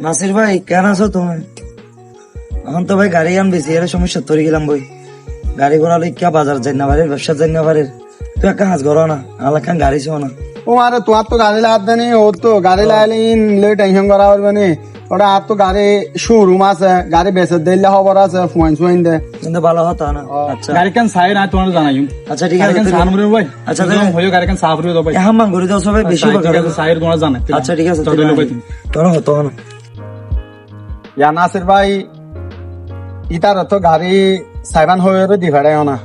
নাসির ভাই কেন আছো তুমি? এখন তো ভাই গাড়ি আন বেশি এর সমস্যা তৈরি গেলাম বই। গাড়ি ঘোড়া লই কে বাজার যাই না পারে ব্যবসা যাই না পারে তুই একটা হাজ করো না আমার কান গাড়ি ছিল না। ও আরে তোমার তো গাড়ি লাগাতে নেই ও তো গাড়ি লাগালে ইন লে টেনশন করা পারবে নি। ওটা আর তো গাড়ি শোরুম আছে গাড়ি বেচে দিলে খবর আছে ফুয়াইন ফুয়াইন দে। কিন্তু ভালো হতো না। আচ্ছা। গাড়ি কেন সাই না তোমার জানাই আচ্ছা ঠিক আছে কেন সান মরে ভাই। আচ্ছা, তাহলে- হইও গাড়ি কেন সাফ দাও ভাই। এখন মান করে দাও সবাই বেশি উপকার সাইর তোমার জানে। আচ্ছা ঠিক আছে চলো ভাই তুমি। তোর হতো না। ইয়া নাসির ভাই, ইতার তো গাড়ি সাইবান হয়ে দি ফেড়াই না।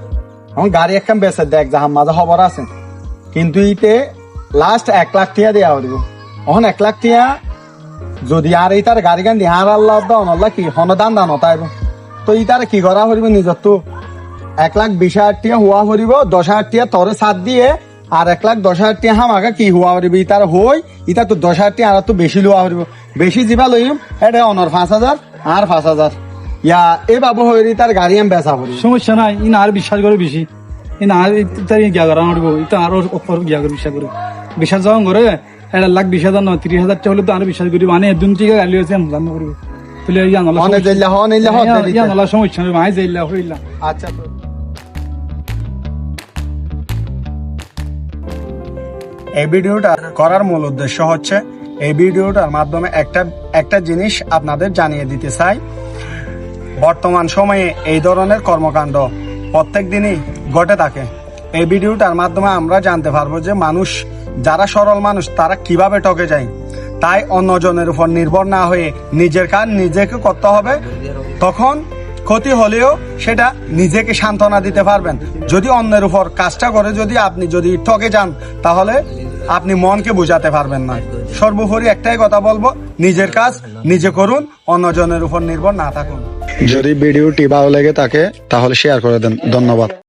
এখন গাড়ি একখান বেচে দেখ যাহার মাঝে খবর আছে। কিন্তু ইতে লাস্ট এক লাখ টিয়া দেওয়া হইব এখন এক লাখ টিয়া যদি আর ইতার গাড়ি গান দিয়ে আর আল্লাহ দাও নল্লা কি হনদান দান তাইব তো ইতার কি করা হইব নিজের এক লাখ বিশ হাজার টিয়া হওয়া হরিব দশ হাজার টিয়া তরে সাত দিয়ে আর এক লাখ দশ হাজার টিয়া হামাকা কি হওয়া হরিব ইতার হই ইতার তো দশ হাজার টিয়া আর তো বেশি লোয়া হরিব বেশি যিবা লইম এটা অনর পাঁচ হাজার আর পাঁচ হাজার। ইয়া এই বাবু হইরি তার গাড়ি আমি বেচা হরিব সমস্যা নাই ইন আর বিশ্বাস করে বেশি। ইন আর তার গিয়া করা নড়ব ইতা আরও উপর গিয়া করে বিশ্বাস করে। বিশ্বাস যখন করে এটা লাখ বিশ হাজার নয় ত্রিশ হাজার টাকা হলে তো আরও বিশ্বাস করি। মানে দুন থেকে গাড়ি হয়েছে আমি জানো করিব। তুলে ইয়া ইয়া নলা সমস্যা নেই মাই যাইলা হইলা। আচ্ছা এই ভিডিওটা করার মূল উদ্দেশ্য হচ্ছে, এই ভিডিওটার মাধ্যমে একটা একটা জিনিস আপনাদের জানিয়ে দিতে চাই। বর্তমান সময়ে এই ধরনের কর্মকাণ্ড প্রত্যেক দিনই ঘটে থাকে। এই ভিডিওটার মাধ্যমে আমরা জানতে পারব যে মানুষ, যারা সরল মানুষ, তারা কীভাবে টকে যায়। তাই অন্যজনের উপর নির্ভর না হয়ে নিজের কাজ নিজেকে করতে হবে। তখন ক্ষতি হলেও সেটা নিজেকে সান্ত্বনা দিতে পারবেন। যদি অন্যের উপর কাজটা করে যদি আপনি যদি ঠকে যান, তাহলে আপনি মনকে বুঝাতে পারবেন না। সর্বোপরি একটাই কথা বলব, নিজের কাজ নিজে করুন, অন্যজনের উপর নির্ভর না থাকুন। যদি ভিডিওটি ভালো লেগে থাকে, তাহলে শেয়ার করে দেন। ধন্যবাদ।